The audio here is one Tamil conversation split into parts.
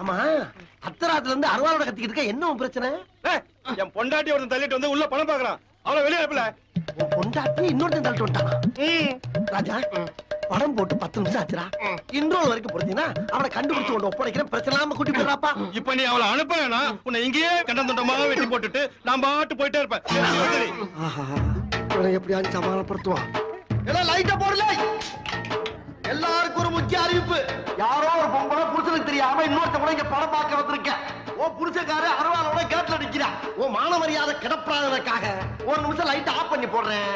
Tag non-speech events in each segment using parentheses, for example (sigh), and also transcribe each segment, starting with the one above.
ஆமா. அத்தராத்துல இருந்து அருவாளோட கத்திக்கிட்டு இருக்க என்ன பிரச்சனை? என் பொண்டாட்டி ஒருத்தன் தள்ளிட்டு வந்து உள்ள பணம் பாக்குறான் அவளை வெளியே அனுப்பல. பொண்டாட்டி இன்னொருத்தன் தள்ளிட்டு வந்துட்டானா ராஜா படம் போட்டு பத்து நிமிஷம் ஆச்சுடா. இன்ட்ரோல் வரைக்கும் போறீங்கன்னா அவனை கண்டுபிடிச்சு கொண்டு ஒப்படைக்கிறேன். பிரச்சனை இல்லாம கூட்டி போயிடறாப்பா. இப்ப நீ அவளை அனுப்பலனா உன்னை இங்கேயே கண்டந்துண்டமா வெட்டி போட்டுட்டு நான் பாட்டு போயிட்டே இருப்பேன். இவனை எப்படியாச்சும் சமாதானப்படுத்துவான். எல்லாம் லைட்ட போடல. எல்லாருக்கும் ஒரு முக்கிய அறிவிப்பு. யாரோ ஒரு பொம்பளை புருஷனுக்கு தெரியாம இன்னொருத்த கூட இங்க படம் பார்க்க வந்திருக்கேன். ஓ புருஷக்காரு அருவாளோட கேட்ல நிக்கிறா ஓ மான மரியாதை கிடப்படாததுக்காக ஒரு நிமிஷம் லைட் ஆஃப் பண்ணி போடுறேன்.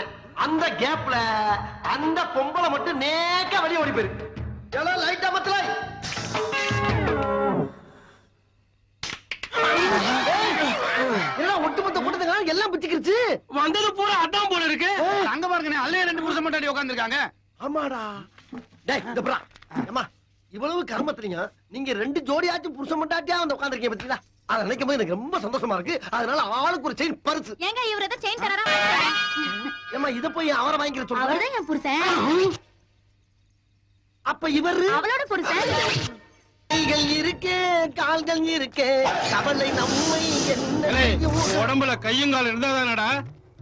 அந்த கேப்ல அந்த பொம்பளை மட்டும் நேக்க வெளியே ஓடி போயிரு எல்லாம் லைட் அமத்துல எல்லாம் ஒட்டுமொத்த கூட்டத்துக்கு எல்லாம் பிச்சுக்கிருச்சு. வந்தது பூரா அதான் போல இருக்கு. அங்க பாருங்க அல்லே ரெண்டு புருஷன் மட்டும் உட்காந்துருக்காங்க ஆமாடா. டேய் இந்த புறா. அம்மா இவ்வளவு கர்மத்துறீங்க நீங்க ரெண்டு ஜோடியாச்சும் புருஷன் மண்டாட்டியா வந்து உட்கார்ந்திருக்கீங்க பத்தீங்களா அதை நினைக்கும் போது எனக்கு ரொம்ப சந்தோஷமா இருக்கு. அதனால ஆளுக்கு ஒரு செயின் பரிசு. ஏங்க இவர் ஏதோ செயின் தராரா ஏமா இத போய் அவரை வாங்கிக்கிற அவர்தான் என் புருஷன். அப்ப இவரு? அவளோட புருஷன். கைகள் இருக்கே கால்கள் இருக்கே. கவலை நம்மை? உடம்புல கையும் காலம் இருந்தா தானடா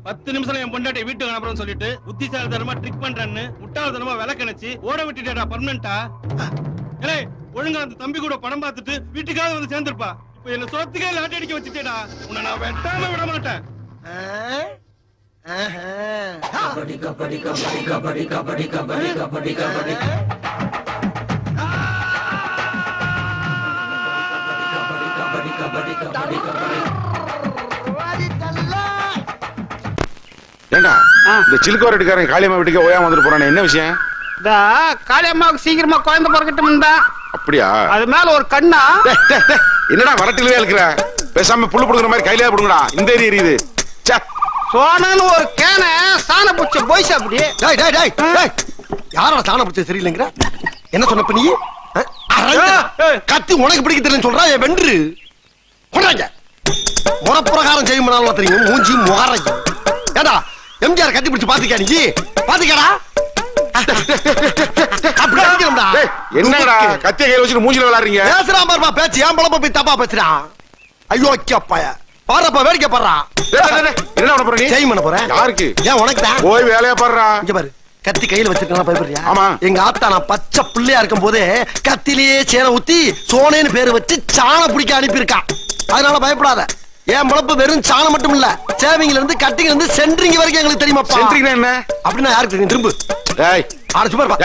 பத்து நிமிஷம் என் பொண்டாட்டி வீட்டுக்கு அனுப்புறேன்னு சொல்லிட்டு புத்திசாலித்தனமா ட்ரிக் பண்றேன்னு முட்டாள்தனமா விளக்கணிச்சு ஓட விட்டுட்டேடா பர்மனண்டா ஏய் ஒழுங்கா அந்த தம்பி கூட படம் பார்த்துட்டு வீட்டுக்காக வந்து சேர்ந்திருப்பா. இப்ப என்ன சொத்துக்கே லாட்டி அடிக்க வச்சுட்டேடா. உன்னை நான் வெட்டாம விட மாட்டேன். ஆ? ஆஹா. ஏண்டா? இந்த சிலுக்கோர் எடுக்காரன் காளியம்மா வீட்டுக்கு ஓயாம வந்துட்டு போறானே என்ன விஷயம்? காளியம்மாவுக்கு சீக்கிரமா குழந்தை பிறக்கட்டும் தான் அப்படியா? அது மேல ஒரு கண்ணா? என்னடா வரட்டிலே இருக்கிற? பேசாம புல்லு புடுங்குற மாதிரி கையிலே புடுங்கடா இந்த ஏரி எரியுது. ச்சே, சோனன்னு ஒரு கேனை சாண புடிச்ச போய்ஸ் அப்படி டேய் டேய் டேய் டேய் யாரோட சாணம் பிடிச்சது சரியில்லைங்கிற? என்ன சொன்னப்ப நீ. கத்தி உனக்கு பிடிக்க தெரியலன்னு சொல்றா என் வென்று. கொண்டாங்க முறப்பிரகாரம் செய்யும் தெரியும். மூஞ்சி முகரைக்கு ஏடா எம்ஜிஆர் கட்டி பிடிச்சு பாத்துக்கா நீ? பாத்துக்கடா என்னடா கத்திய கையில வச்சுட்டு மூஞ்சில விளையாடுறீங்க? பேசுறான் பாருப்பா பேச்சு. ஏன் பொழப்ப போய் தப்பா பேசுறான் ஐயோ அப்பாய பாருப்பா வேடிக்கை பாடுறா. டேய், டேய், டேய், என்ன பண்ண போற நீ? செய்யும் பண்ண போறேன் யாருக்கு? ஏன் உனக்கு தான்? போய் வேலையா பாடுறா? இங்க பாரு. கத்தி கையில வச்சிருக்கா பயப்படுறியா? ஆமா. எங்க ஆத்தா நான் பச்சை பிள்ளையா இருக்கும் போதே கத்திலேயே சேனை ஊத்தி சோனேன்னு பேரு வச்சு சாணம் பிடிக்க அனுப்பியிருக்கான் அதனால பயப்படாத. என் பொழப்பு வெறும் சாணம் மட்டும் இல்ல. சேவிங்ல இருந்து கட்டிங்ல இருந்து சென்ட்ரிங் வரைக்கும் எங்களுக்கு தெரியுமாப்பா? சென்ட்ரிங்னா என்ன? அப்படின்னா யாருக்கு தெரியும்? திரும்ப. டேய். ஆட சும்மா இருப்பா.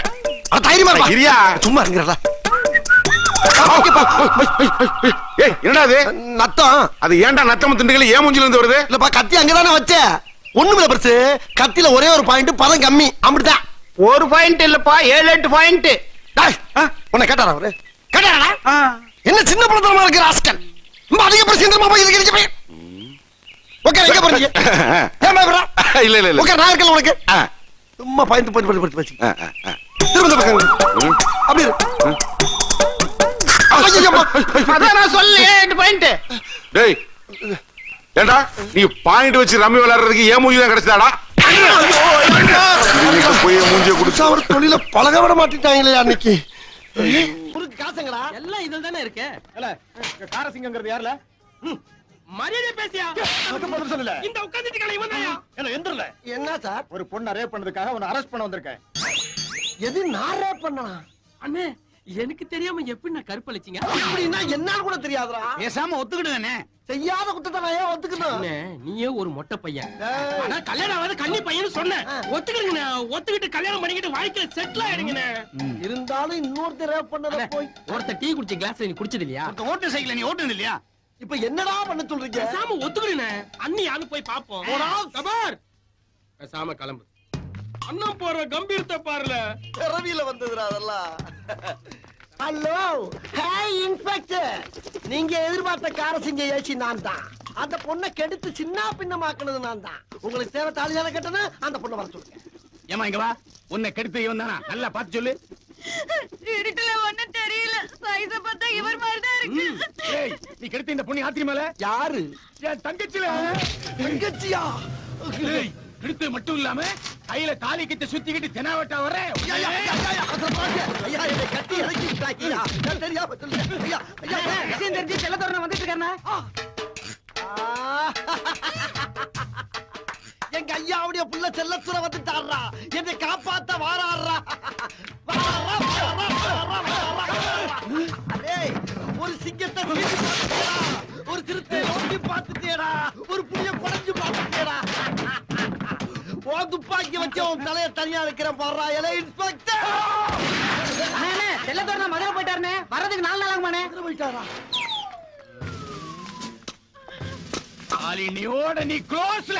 அட தைரியமா இருப்பா. இரியா. சும்மா இருங்கடா. ஏய் என்னடா அது? நத்தம். அது ஏன்டா நத்தம் திண்டுகள் ஏன் மூஞ்சில இருந்து வருது? இல்லப்பா கத்தி அங்கதானே வச்சேன் ஒண்ணுமில்ல பெருசு. கத்தில ஒரே ஒரு பாயிண்ட் பதம் கம்மி. அப்படிதான் ஒரு பாயிண்ட் இல்லப்பா ஏழு எட்டு பாயிண்ட் டேய், உன்னை கேட்டாரா அவரு? கேட்டாரா? என்ன சின்ன பழத்தனமா இருக்கு ராஸ்கல் ரொம்ப அதிக பிரச்சனை போய் இதுக்கு இருக்கு ஓகே எங்க போறீங்க? (laughs) ஏன் பயப்படுற இல்ல இல்ல இல்ல. ஓகே நான் இருக்கல உனக்கு. சும்மா பயந்து போய் போய் போய். திரும்ப இந்த பக்கம். ம். அப்படி இரு. ஐயோ, அம்மா. அதான் நான் சொல்ல ஏழு எட்டு பாயிண்ட் டேய் ஏண்டா நீ பாயிண்ட் வச்சு ரம்மி விளையாடுறதுக்கு ஏன் மூஞ்சி தான் கிடைச்சதாடா? போய் மூஞ்சிய குடிச்சு ஒரு தொழில பழக விட மாட்டேங்கிறாங்களே அன்னைக்கு. முறுக்கு காசுங்களா எல்லாம் இதுல தானே இருக்கு. காரசிங்கிறது யாருல? மரியாதை பேசியா? சொல்லல. இந்த உட்காந்துட்டு கடை இவன் தாயா? என்ன எந்திரல. என்ன சார்? ஒரு பொண்ணை ரேப் பண்ணதுக்காக உன்னை அரெஸ்ட் பண்ண வந்திருக்கேன். எது நாரே பண்ணனா? அண்ணே எனக்கு தெரியாம எப்படி நான் கருப்பளிச்சிங்க? அப்படின்னா என்னன்னு கூட தெரியாதுடா. பேசாம ஒத்துக்கிடுங்கண்ணே. செய்யாத குத்தத்தை நான் ஏன் ஒத்துக்கணும்? நீயே ஒரு மொட்டை பையன். ஆனா கல்யாணம் ஆகாத கன்னி பையன் சொன்னேன் ஆ. ஒத்துக்கிடுங்கண்ணே ஒத்துக்கிட்டு கல்யாணம் பண்ணிக்கிட்டு வாழ்க்கையில செட்டில் ஆயிடுங்கண்ணே. இருந்தாலும் இன்னொருத்தர் ரேப் பண்ணத போய். ஒருத்த டீ குடிச்ச கிளாஸ் நீ குடிச்சது இல்லையா? ஓட்டு சைக்கிள் நீ ஓட்டுனது இல்லையா? இப்ப என்னடா பண்ண சொல்றீங்க? பேசாம ஒத்துக்கிடுண்ணே. அண்ணி யாரு போய் பாப்போம் போடா. கபார் பேசாம கிளம்பு. அண்ணன் போற கம்பீரத்தை பாருல. பிறவியில வந்ததுடா அதெல்லாம். ஹலோ ஹாய் இன்ஸ்பெக்டர் நீங்க எதிர்பார்த்த கார செஞ்ச ஏசி நான் தான் அந்த பொண்ணை கெடுத்து சின்ன பின்னமாக்குனது நான் தான் உங்களுக்கு தேவை கட்டணும் அந்த பொண்ணை வர சொல்லுங்க. ஏமா இங்க வா. உன்னை கெடுத்து இவன் தானா? நல்லா பார்த்து சொல்லு. இருட்டுல ஒண்ணும் தெரியல. சைஸ பார்த்தா இவர் மாதிரிதான் இருக்கு. ஏய் நீ கெடுத்து இந்த பொண்ணு ஆத்திரி மேல யாரு? என் தங்கச்சில. தங்கச்சியா? ஏய், கெடுத்து மட்டும் இல்லாம கையில தாலி கிட்ட சுத்திக்கிட்டு தெனாவட்டா வர. விஷயம் தெரிஞ்சு செல்லத்தோரணம் வந்துட்டு இருக்காருண்ணா. ஆ. எங்க ஐயாவுடைய புள்ள செல்லத்துற வந்துட்டாரா என்னை காப்பாத்த வாராடுறா ஒரு சிங்கத்தை வச்சு உன் தலைய தனியா இருக்கிறேன் பாடுறா எலை இன்ஸ்பெக்டர் செல்லத்தோரணம் மதுரை போயிட்டாருண்ணே. வர்றதுக்கு நாலு நாள் ஆகுமாண்ணே போயிட்டாரா? மாலினியோட நீ க்ளோஸ்ல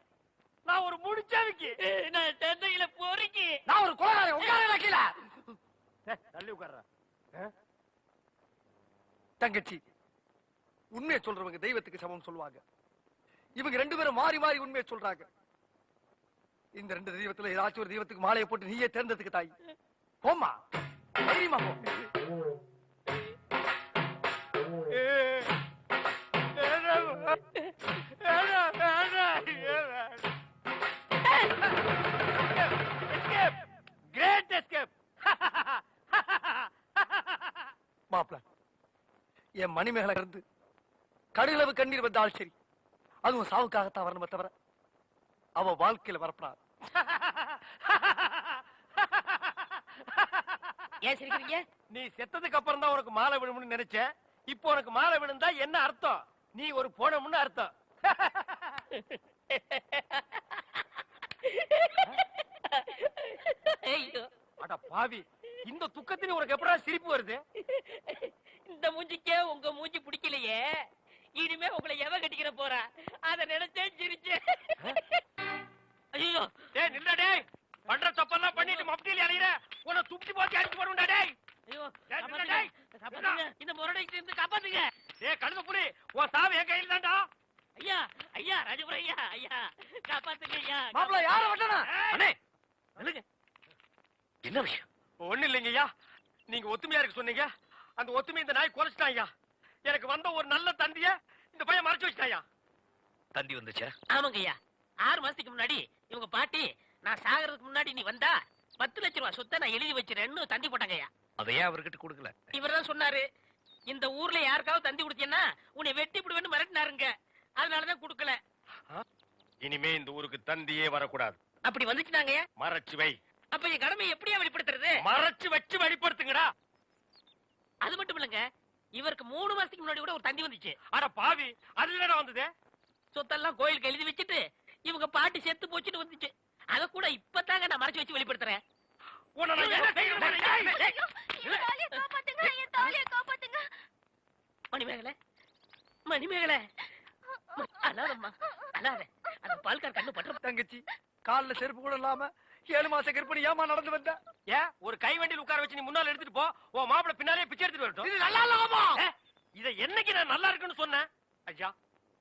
நான் ஒரு முடிச்சாவிக்கு. நான் தந்தையில பொறுக்கி. நான் ஒரு கொலகாரன் உட்கார கீழ தள்ளி உட்கார்றா. தங்கச்சி உண்மையை சொல்றவங்க தெய்வத்துக்கு சமம் சொல்லுவாங்க. இவங்க ரெண்டு பேரும் மாறி மாறி உண்மையை சொல்றாங்க. இந்த ரெண்டு தெய்வத்துல ஏதாச்சும் ஒரு தெய்வத்துக்கு மாலையை போட்டு நீயே தேர்ந்தெடுத்துக்க தாய். போம்மா. தைரியமா போ. என் மணிமேகலை இருந்து கடுகளவு கண்ணீர் வந்தால் சரி. அதுவும் சாவுக்காகத்தான் வரணுமே தவிர அவ வாழ்க்கையில வரப்படாது. ஏன் சிரிக்கிறீங்க? நீ செத்ததுக்கு அப்புறம் தான் உனக்கு மாலை விழும்னு நினைச்சேன். இப்போ உனக்கு மாலை விழுந்தா என்ன அர்த்தம்? நீ ஒரு போனமுன்னு அர்த்தம். ஐயோ. அட பாவி இந்த துக்கத்தில உனக்கு எப்படா சிரிப்பு வருது? இந்த மூஞ்சிக்கே உங்க மூஞ்சி பிடிக்கலையே. இனிமே உங்களை எவ கட்டிக்கிற போறா? அத நினைச்சே சிரிச்சேன் ஐயோ டேய் நில்ல டேய் பண்ற தப்பெல்லாம் பண்ணிட்டு மப்டியில அலையற உன்னை துப்பி போட்டு அடிச்சு போடுடா டேய் ஐயோ டேய், காப்பாத்துங்க. டேய். காப்பாத்துங்க. இந்த முரடைக்கு இருந்து காப்பாத்துங்க டேய் கழுத புலி உன் சாவு என் கையில தான்டா ஐயா ஐயா ராஜபுரம் ஐயா ஐயா காப்பாத்துங்க ஐயா மாப்ள யார வட்டனா அண்ணே சொல்லுங்க என்ன விஷயம் ஒண்ணு இல்லைங்க ஐயா நீங்க ஒத்துமையா இருக்க சொன்னீங்க அந்த ஒத்துமை இந்த நாய் குறைச்சிட்டான் ஐயா எனக்கு வந்த ஒரு நல்ல தந்திய இந்த பையன் மறைச்சு வச்சிட்டாயா தந்தி வந்துச்சா ஆமாங்க ஐயா ஆறு மாசத்துக்கு முன்னாடி இவங்க பாட்டி நான் சாகிறதுக்கு முன்னாடி நீ வந்தா பத்து லட்ச ரூபாய் சொத்தை நான் எழுதி வச்சிருக்கேன்னு தந்தி போட்டாங்க ஐயா அதையே அவர்கிட்ட கொடுக்கல. இவர் தான் சொன்னாரு இந்த ஊர்ல யாருக்காவது தந்தி கொடுத்தீங்கன்னா உன்னை வெட்டி விடுவேன்னு மிரட்டினாருங்க. அதனாலதான் கொடுக்கல. இனிமே இந்த ஊருக்கு தந்தியே வரக்கூடாது. அப்படி வந்துச்சுனாங்க. மறைச்சு வை. அப்ப என் கடமையை எப்படியா வெளிப்படுத்துறது? மறைச்சு வச்சு வெளிப்படுத்துங்கடா. அது மட்டும் இல்லைங்க இவருக்கு மூணு மாசத்துக்கு முன்னாடி கூட ஒரு தந்தி வந்துச்சு. அட பாவி அது என்னடா வந்தது? சொத்தெல்லாம் கோயிலுக்கு எழுதி வச்சுட்டு இவங்க பாட்டி செத்து போச்சுட்டு வந்துச்சு. அத கூட இப்பதாங்க நான் மறைச்சு வச்சு வெளிப்படுத்துறேன். மணிமேகலை மணிமேகலை. அழாதம்மா அழாத. அந்த பால்கார் கண்ணு பற்ற தங்கச்சி கால்ல செருப்பு கூட இல்லாம ஏழு மாச கர்ப்பிணி ஏமா நடந்து வந்த? ஏன்? ஒரு கை வண்டியில் உட்கார வச்சு நீ முன்னால எடுத்துட்டு போ. உன் மாப்பிள பின்னாலே பிச்சை எடுத்துட்டு வரட்டும். இது நல்லா இல்லாமா இத என்னைக்கு நான் நல்லா இருக்குன்னு சொன்னேன்? ஐயா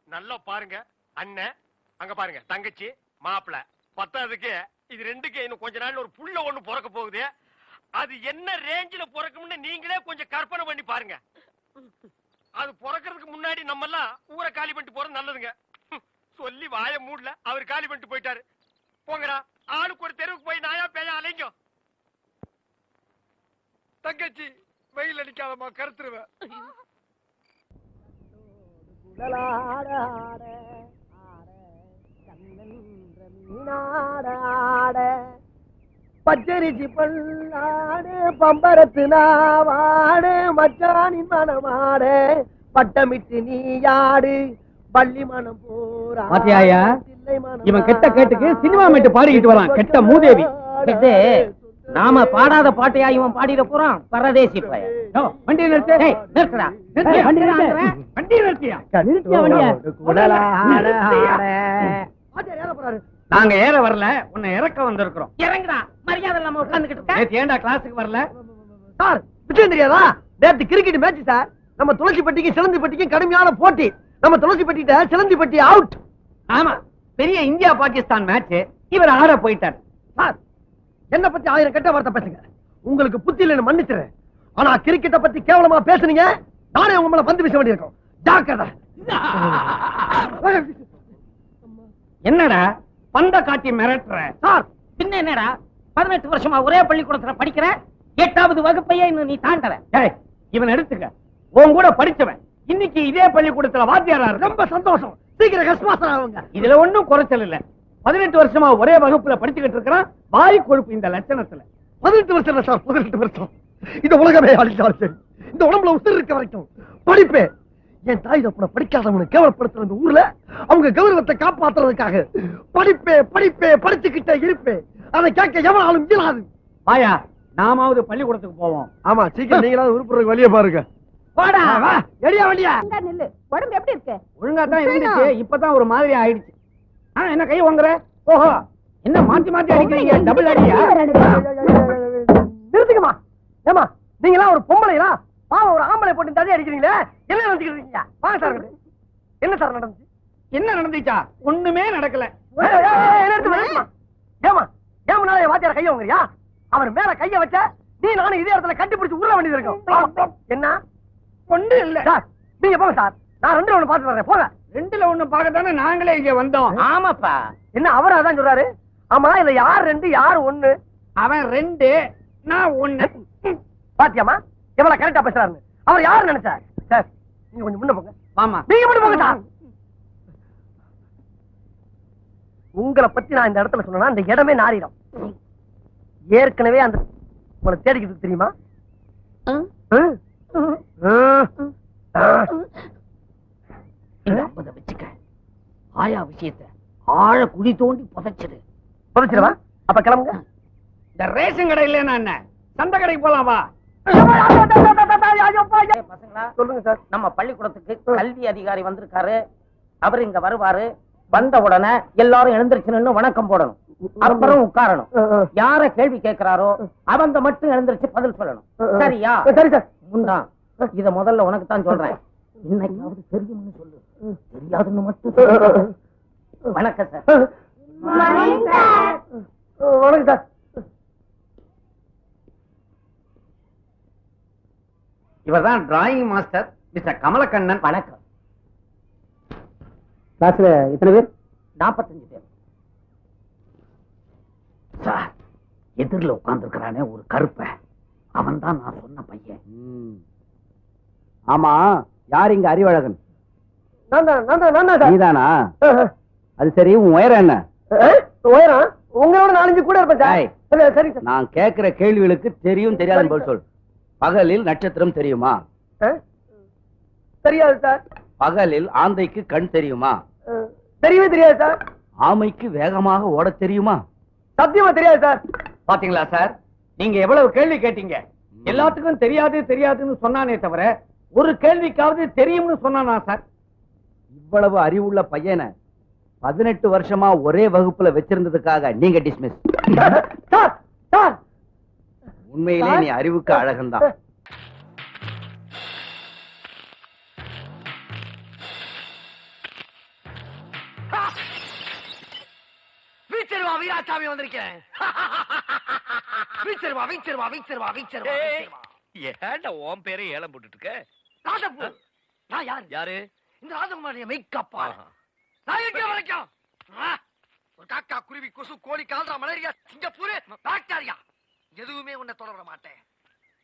நல்லா பாருங்க. அண்ணன் அங்க பாருங்க. தங்கச்சி மாப்பிள. பத்தாவதுக்கு இது ரெண்டுக்கு இன்னும் கொஞ்ச நாள்ல ஒரு புள்ள ஒண்ணு பிறக்க போகுது. அது என்ன ரேஞ்சில பிறக்கும்னு நீங்களே கொஞ்சம் கற்பனை பண்ணி பாருங்க. அது பிறக்கிறதுக்கு முன்னாடி நம்ம எல்லாம் ஊரை காலி பண்ணிட்டு போறது நல்லதுங்க. சொல்லி வாய மூடல அவர் காலி பண்ணிட்டு போயிட்டாரு. போங்கடா ஆளுக்கு ஒரு தெருவுக்கு போய் நாயா பேயா அலைங்க. தங்கச்சி வெயில் அடிக்காதமா கருத்துருவேன் பச்சரிசி பல்லாடு பம்பரத்து நாவாடு மச்சானின் மனமாடு. பட்டமிட்டு நீயாடு பள்ளி மனம் போரா. பாத்தியாயா? இவன் கெட்ட கேட்டுக்கு சினிமா மேட்டு பாடிக்கிட்டு வரான் கெட்ட மூதேவி. இது நாம பாடாத பாட்டையா இவன் பாடிட போறான்? பரதேசி நிறுத்து. நிறுத்துடா. நிறுத்தியா? நிறுத்தியா வண்டிய? நாங்க ஏற வரல உன்னை இறக்க வந்திருக்கிறோம். இறங்குடா மரியாதை இல்லாம உட்கார்ந்துகிட்டு நேத்து ஏன்டா கிளாஸுக்கு வரல? சார் விஷயம் தெரியாதா நேத்து கிரிக்கெட் மேட்ச் சார். நம்ம துளசிப்பட்டிக்கு சிலந்திப்பட்டிக்கும் கடுமையான போட்டி. நம்ம துளசிப்பட்டிட்ட சிலந்திப்பட்டி அவுட் ஆமா பெரிய இந்தியா பாகிஸ்தான் மேட்ச் இவர் ஆட போயிட்டார். சார் என்ன பத்தி ஆயிரம் கெட்ட வார்த்தை பேசுங்க. உங்களுக்கு புத்தி இல்லைன்னு மன்னிச்சுறேன் ஆனா கிரிக்கெட்ட பத்தி கேவலமா பேசுனீங்க நானே உங்க மேல பந்து வீச வேண்டியிருக்கும். ஜாக்கிரதை. என்னடா? பந்த காட்டி மிரட்டுற சார் பின்ன என்னடா? பதினெட்டு வருஷமா ஒரே பள்ளிக்கூடத்துல படிக்கிற எட்டாவது வகுப்பையே இன்னும் நீ தாண்டற இவன் எடுத்துக்க. உன் கூட படிச்சவன். இன்னைக்கு இதே பள்ளிக்கூடத்துல வாத்தியாரா ரொம்ப சந்தோஷம். சீக்கிரம் கஸ்மாசன் ஆகுங்க. இதுல ஒண்ணும் குறைச்சல் இல்ல. பதினெட்டு வருஷமா ஒரே வகுப்புல படிச்சுக்கிட்டு இருக்கிறான். வாய் கொழுப்பு இந்த லட்சணத்துல. பதினெட்டு வருஷம் இல்ல சார் பதினெட்டு வருஷம். இந்த உலகமே அழிச்சாலும் சரி. இந்த உடம்புல உசுர் இருக்க வரைக்கும். படிப்பேன். என் தாய் தப்புன படிக்காதவனை கேவலப்படுத்துற இந்த ஊர்ல அவங்க கௌரவத்தை காப்பாத்துறதுக்காக படிப்பே படிப்பே படிச்சுக்கிட்டே இருப்பே. அதை கேட்க எவனாலும் இயலாது. வாயா நாமாவது பள்ளிக்கூடத்துக்கு போவோம். ஆமா சீக்கிரம் நீங்களாவது உருப்புறதுக்கு வழிய பாருங்க. வாடா. வா எடியா வண்டியா? நில்லு. உடம்பு எப்படி இருக்கு? ஒழுங்கா தான் இருந்துச்சு. இப்பதான் ஒரு மாதிரி ஆயிடுச்சு. ஆ என்ன கை வாங்குற? ஓஹோ. என்ன மாத்தி மாத்தி அடிக்கிறீங்க டபுள் அடியா? நிறுத்துக்கமா ஏமா நீங்களா ஒரு பொம்பளைங்களா? பாவம் ஒரு ஆம்பளை போட்டு தடி அடிக்கிறீங்களே? என்ன நினைச்சுக்கிட்டு இருக்கீங்க? வாங்க சார். என்ன சார் நடந்துச்சு? என்ன நடந்துச்சா? ஒண்ணுமே நடக்கல. முன்னால என் வாத்தியார கைய வாங்குறியா? அவர் மேல கைய வச்ச நீ நானும் இதே இடத்துல கட்டிப்பிடிச்சு உருள வேண்டியது இருக்கும். என்ன? ஒண்ணு இல்ல. சார் நீங்க போங்க சார். நான் ரெண்டு ஒண்ணு பாத்துட்டு வரேன். போங்க. ரெண்டுல ஒண்ணு பார்க்கத்தானே நாங்களே இங்க வந்தோம். ஆமாப்பா. என்ன அவர் அதான் சொல்றாரு? ஆமா இதுல யார் ரெண்டு யார் ஒண்ணு? அவன் ரெண்டு நான் ஒண்ணு. பாத்தியாமா எவ்வளவு கரெக்டா பேசுறாருன்னு. அவர் யாரு நினைச்சா சார் நீங்க கொஞ்சம் முன்ன போங்க. ஆமா நீங்க மட்டும் போங்க சார். உங்களை பத்தி நான் இந்த இடத்துல சொன்னா இந்த இடமே நாரிடும். ஏற்கனவே அந்த உங்களை தேடிக்கிட்டு தெரியுமா? வச்சுக்க. ஆயா விஷயத்த ஆழ குழி தோண்டி புதைச்சிடு. புதைச்சிருவா அப்ப கிளம்புங்க. இந்த ரேஷன் கடை இல்லைன்னா என்ன? சந்தை கடைக்கு போலாம் வா. சொல்லுங்க சார். நம்ம பள்ளிக்கூடத்துக்கு கல்வி அதிகாரி வந்திருக்காரு. அவர் இங்க வருவாரு. வந்த உடனே எல்லாரும் வணக்கம் போடணும். அப்புறம் உட்காரணும். யார கேள்வி கேட்கிறாரோ அவங்க மட்டும் எழுந்திருச்சு பதில் சொல்லணும். சரியா? சரி சார். முண்டா இத முதல்ல உனக்கு தான் சொல்றேன் இன்னைக்காவது தெரியும்னு சொல்லு. தெரியாதுன்னு மட்டும் சொல்லு. வணக்கம் சார். வணக்கம் சார். இவர்தான் டிராயிங் மாஸ்டர் மிஸ்டர் கமலக்கண்ணன் வணக்கம். கிளாஸ்ல எத்தனை பேர்? நாற்பத்தஞ்சு பேர். சார் எதிரில் உட்கார்ந்துருக்கிறானே ஒரு கருப்ப. அவன் தான் நான் சொன்ன பையன். ஆமா யார் இங்க அறிவழகன்? தான் தான் தான் நீதானா? அது சரி உன் உயரம் என்ன. உயரம்? உங்களோட நாலஞ்சு கூட இருப்பேன் சார். ஏய். இல்ல, சரி சார். நான் கேக்குற கேள்விகளுக்கு தெரியும் தெரியாதுன்னு சொல் பகலில் நட்சத்திரம் தெரியுமா? தெரியாது சார். பகலில் ஆந்தைக்கு கண் தெரியுமா? தெரியவே தெரியாது சார். ஆமைக்கு வேகமாக ஓட தெரியுமா? சத்தியமா தெரியாது சார். பாத்தீங்களா சார்? நீங்க எவ்வளவு கேள்வி கேட்டீங்க? எல்லாத்துக்கும் தெரியாது தெரியாதுன்னு சொன்னானே தவிர ஒரு கேள்விக்காவது தெரியும்னு சொன்னானா சார்? இவ்வளவு அறிவுள்ள பையனை பதினெட்டு வருஷமா ஒரே வகுப்புல வச்சிருந்ததுக்காக நீங்க டிஸ்மிஸ் சார் சார் உண்மையிலே நீ அறிவுக்கு அழகன்தான் வீச்சருவா வீராசாமி வந்திருக்கேன் வீச்சருவா வீச்சருவா வீச்சருவா வீச்சருவா ஏன்டா உன் பேரே ஏலம் போட்டுட்டு இருக்க? ராஜப்பூ நான் யாரு? யாரு? இந்த ராஜகுமாரிய மெய்க்கப்பா? நான் இருக்கிற வரைக்கும்? ஒரு காக்கா குருவி கொசு கோழி கால்ரா மலேரியா சிங்கப்பூர் பாக்டீரியா எதுவுமே உன்னை தொடர மாட்டேன்.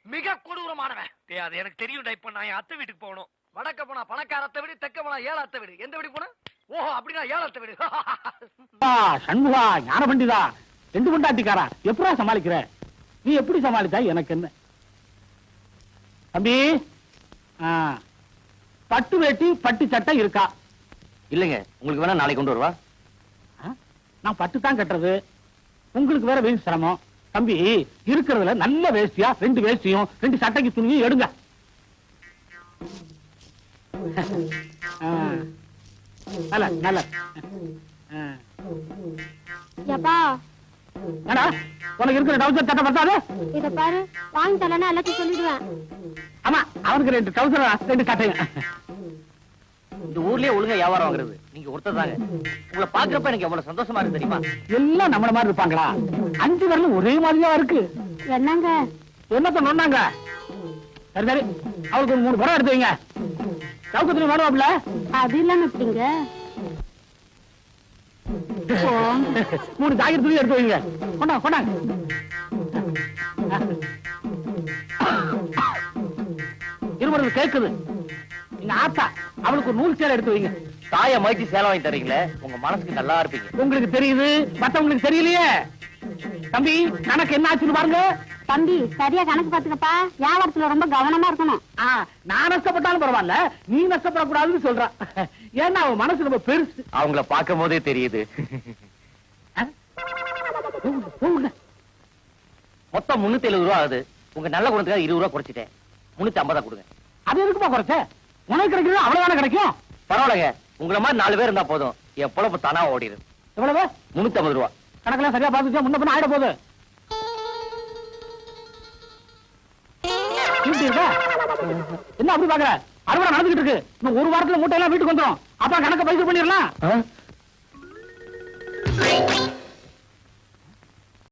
மிக கொடூரமானவன். டேய் அது எனக்கு தெரியும்டா. இப்ப நான் என் அத்தை வீட்டுக்கு போகணும். வடக்க போனா பணக்காரத்தை விடு தெக்க போனா ஏழாத்த விடு. எந்த வீடு போனா? ஓஹோ அப்படின்னா ஏழாத்த விடு. (laughs) சண்முகா ஞான பண்டிதா ரெண்டு கொண்டாட்டிக்காரா எப்படா சமாளிக்கிற? நீ எப்படி சமாளித்தா எனக்கு என்ன? தம்பி ஆ, பட்டு வேட்டி பட்டு சட்டை இருக்கா? இல்லைங்க உங்களுக்கு வேணா நாளைக்கு கொண்டு வருவா. ஆ? நான் பட்டு தான் கட்டுறது. உங்களுக்கு வேற வேணும் சிரமம். தம்பி இருக்கிறதுல நல்ல வேஷ்டியா ரெண்டு வேஷ்டியும் ரெண்டு சட்டைக்கு துணியும் எடுங்க. நல்ல நல்ல. உனக்கு இருக்கிற டவுசர் சட்டை பத்தாது? இத பாரு வாங்கி தரலன்னா எல்லாத்தையும் சொல்லிடுவேன். ஆமா அவனுக்கு ரெண்டு டவுசர் ரெண்டு சட்டையும் இந்த ஊர்லயே ஒழுங்கா வியாபாரம் வாங்குறது. நீங்க ஒருத்தர் தாங்க. உங்களை பாக்குறப்ப எனக்கு எவ்வளவு சந்தோஷமா இருக்கு தெரியுமா? எல்லாம் நம்மள மாதிரி இருப்பாங்களா? அஞ்சு வரலும் ஒரே மாதிரியா இருக்கு. என்னங்க? என்னத்த நொன்னாங்க சரி சரி. அவளுக்கு ஒரு மூணு படம் எடுத்து வைங்க. சவுக்கத்துல வேணுவாப்ல அது இல்லாம எப்படிங்க (laughs) மூணு ஜாக்கெட் துணி எடுத்து வைங்க. கொண்டா கொண்டாங்க இருபது கேக்குது. ஆத்தா அவளுக்கு ஒரு நூல் சேலை எடுத்து வைங்க. தாயை மதிச்சு சேலை வாங்கி தரீங்களே உங்க மனசுக்கு நல்லா இருப்பீங்க. உங்களுக்கு தெரியுது? மத்தவங்களுக்கு தெரியலையே? தம்பி கணக்கு என்ன ஆச்சுன்னு பாருங்க. தம்பி சரியா கணக்கு பாத்துக்கப்பா வியாபாரத்துல ரொம்ப கவனமா இருக்கணும். நான் நஷ்டப்பட்டாலும் பரவாயில்ல. நீ நஷ்டப்படக்கூடாதுன்னு சொல்றான் ஏன்னா அவன் மனசு ரொம்ப பெருசு. அவங்கள பார்க்கும் போதே தெரியுது. மொத்தம் முன்னூத்தி எழுபது ரூபா ஆகுது. உங்க நல்ல குணத்துக்காக இருபது ரூபா குறைச்சிட்டேன். முன்னூத்தி ஐம்பதா கொடுங்க. அது எதுக்குப்பா குறைச்ச? உனக்கு கிடைக்கிறது அவ்வளவுதானே கிடைக்கும்? பரவாயில்லைங்க. உங்களை மாதிரி நாலு பேர் இருந்தா போதும். என் பொழப்பு தானா எவ்வளவு? முன்னூத்தி ஐம்பது ரூபா. கணக்கெல்லாம் சரியா பார்த்துச்சா முன்ன பண்ண ஆயிட போகுது. என்ன அப்படி பாக்குற அறுவடை நடந்துகிட்டு இருக்கு. ஒரு வாரத்துல மூட்டை வீட்டுக்கு வந்துடும் அப்ப கணக்கு பதிவு பண்ணிடலாம்.